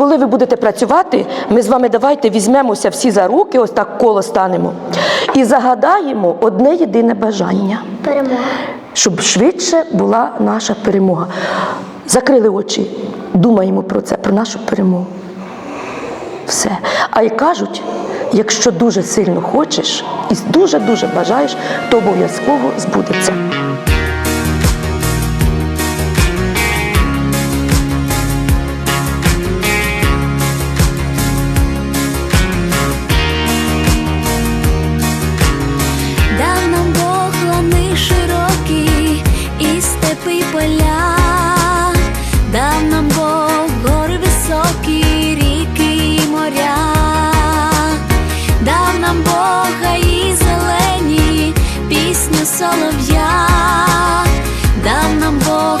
коли ви будете працювати, ми з вами давайте візьмемося всі за руки, ось так коло станемо, і загадаємо одне єдине бажання Перемога. щоб швидше була наша перемога. Закрили очі, думаємо про це, про нашу перемогу. Все. А й кажуть, якщо дуже сильно хочеш і дуже-дуже бажаєш, то обов'язково збудеться. Солов'я, дав нам Бог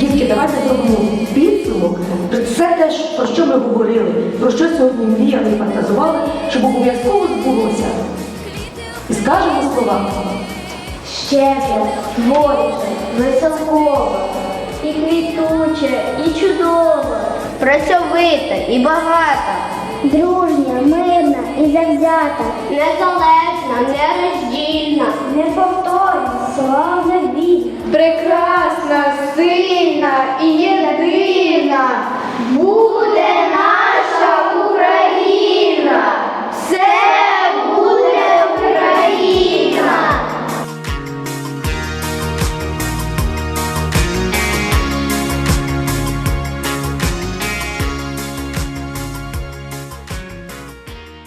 Дітки, давайте зробимо підсумок. Все те, про що ми говорили, про що сьогодні мріяли і фантазували, щоб обов'язково збулося. І скажемо слова. Щедре, творче, веселкове, і квітуче, і чудове, працьовита і багата, дружня, мирна і завзята, незалежна, нероздільна, неповторна, славна